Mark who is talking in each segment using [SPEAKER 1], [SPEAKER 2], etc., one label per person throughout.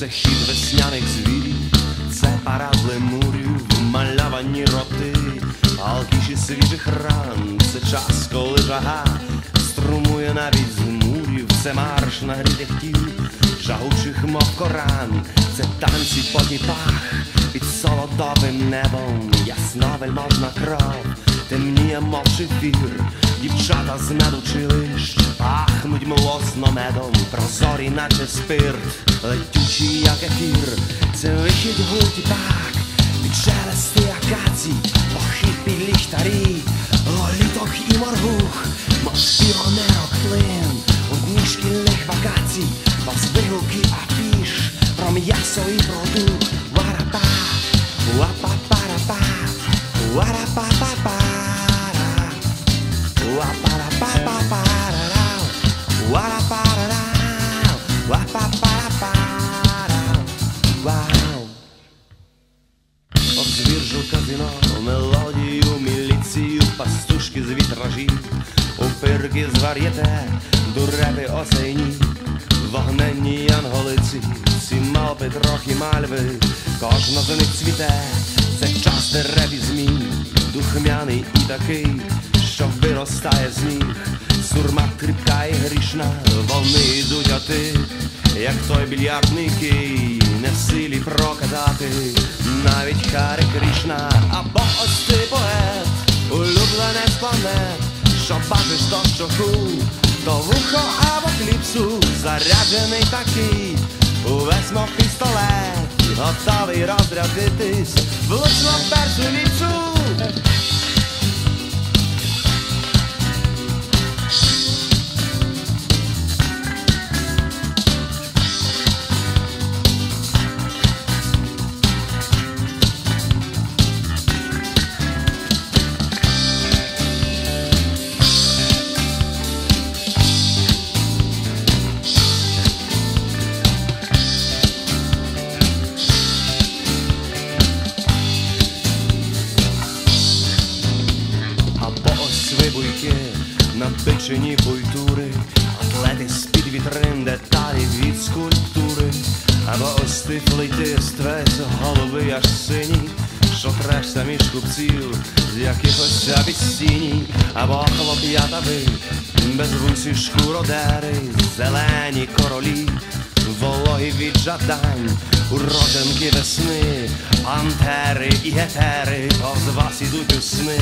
[SPEAKER 1] це хід весняних звірів, це парад лемурів, малявані роти, алкіші свіжих ран, це час, коли жага струмує навіть з мурів, це марш нагрітих тіл, жагучих, мов коран, це танці по діпах, під солодовим небом, ясна вельможна кров, темніє, мов шефір, дівчата з меду чи лиш, пахнуть млосно медом, прозорі, наче спирт, летючий, як ефір, це вихід гульті так, під шелести акацій, похід під ліхтарі, лоліток і моргух, мов піонерок плин, у дні шкільних вакацій, повз вигуки афіш, про м'ясо і про дух, З вітражів, упирки з вар'єте, дурепи осені, вогненні янголиці, ці мавпи трохи мальви, кожна з них цвіте, це час дерев і змін, духмяний і такий, що виростає з ніг, сурма кріпка і грішна, вони йдуть, а ти, як той більярдний кий, не в силі проказати, навіть Хари Кришна, або ось ти поет, улюбленець спане, що бачиш то щоку, то вухо або кліпсу, заряджений такий, увесь мов пістолет, готовий розрядитись, влучно першу ліпшу. Ось вибуйки, напичені культури, атлети з-під вітрин, деталі від скульптури, або ось ти весь голови аж синій, що трешся між купців, з якихось абісіній, або хлоп'ята ви, безвусі шкуродери, зелені королі, вологі від жадань, уроженки весни, пантери і гетери, повз вас ідуть у сни,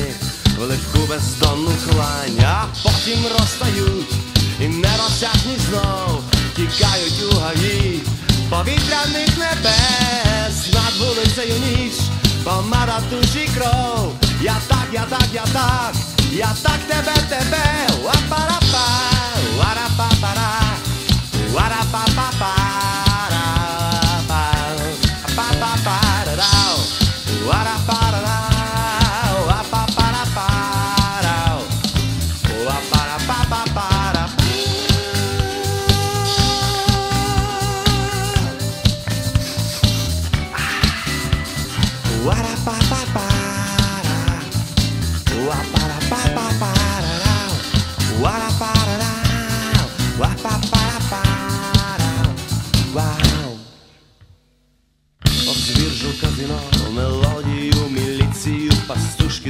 [SPEAKER 1] в легку бездонну хлань, а потім розстають, і нерозтяжні знов тікають у гаї повітряних небес, над вулицею ніч, помада душі кров, я так, я так, я так, я так тебе, тебе, уапарапа,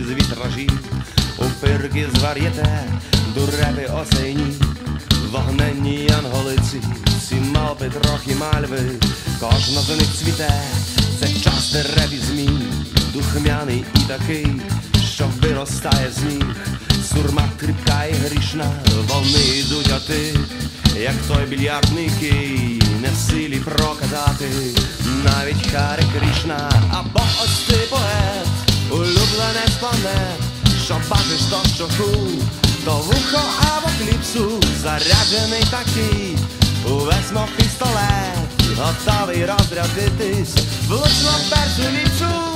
[SPEAKER 1] з вітражів, упирки з вар'єте, дурепи осені, вогненні янголиці, ці мавпи трохи мальви, кожна з них цвіте, це час дерев і змін, духмяний і такий, що виростає з ніг, сурма кріпка і грішна, вони йдуть, а ти, як той більярдний кий, не в силі проказати, навіть Хари Кришна, або ось ти поет, улюбленець спане, що бачиш то щоку, то вухо або кліпсу, заряджений такий, увесь мов пістолет, готовий розрядитись, влучно першу ліпшу.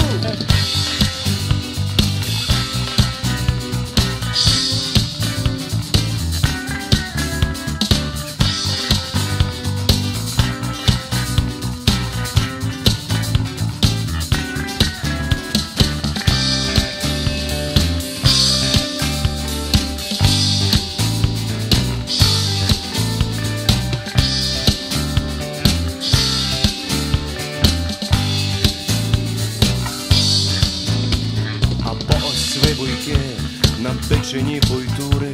[SPEAKER 1] Напичені культури,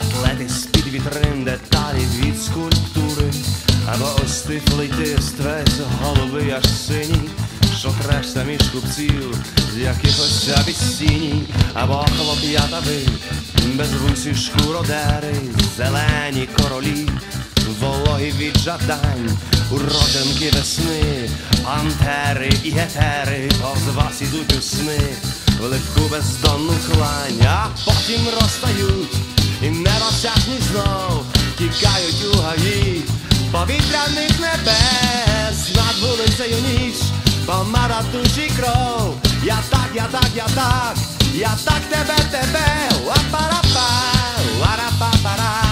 [SPEAKER 1] атлети з-під вітрин, деталі від скульптури, або ось ти весь голови аж синій, що трешся між купців, з якихось абісіній, або хлоп'ятави, без вусі шкуродери, зелені королі, вологі від жадань, уродинки весни, пантери і гетери, повз вас ідуть у сни, легку бездонну хлань, а потім розстають, і нерозсяжні знов тікають у гаї повітряних небес, над вулицею ніч, помара душі кров. Я так, я так, я так, я так тебе, тебе, лапарапа, ларапапара,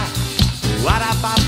[SPEAKER 1] ларапапара.